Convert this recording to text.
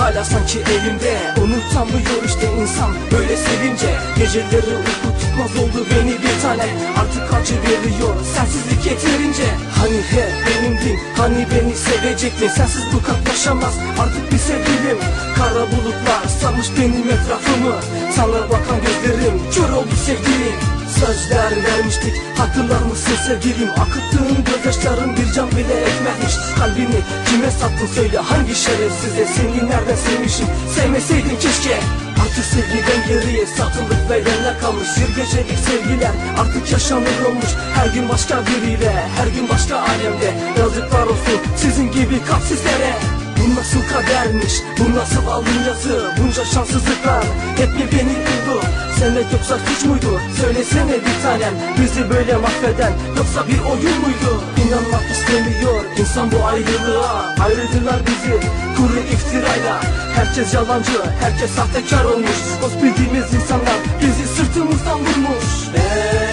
hala sanki elimde. Unutamıyor işte insan böyle sevince. Geceleri uyku tutmaz oldu beni bir tane. Artık acı veriyor sensizlik yeterince. Hani hep benimdin hani beni sevecektin Sensiz bu kalp yaşamaz artık bir sevgilim. Kara bulutlar sarmış benim etrafımı. Sana bakan gözlerim kör oldu sevdiğim Sözler vermiştik. Hatırlar mısın sevgilim Akıttığın gözyaşların bir can bile etmezmiş Kalbini kime sattın söyle hangi şerefsize Seni nereden sevmişim? Sevmeseydin keşke. Artık sevgiden geriye satılık bedenler kalmış. Bir gecelik sevgiler artık yaşanır olmuş Her gün başka biriyle her gün başka alemde. Yazıklar olsun sizin gibi kalpsizlere nasıl kadermiş, bu nasıl alın yazı Bunca şanssızlıklar hep mi beni buldu Sevmek yoksa suç muydu? Söylesene bir tanem. Bizi böyle mahveden yoksa bir oyun muydu? İnanmak istemiyor insan bu ayrılığa. Ayrıldılar bizi kuru iftirayla. Herkes yalancı, herkes sahtekar olmuş. Dost bildiğimiz insanlar bizi sırtımızdan vurmuş. Eee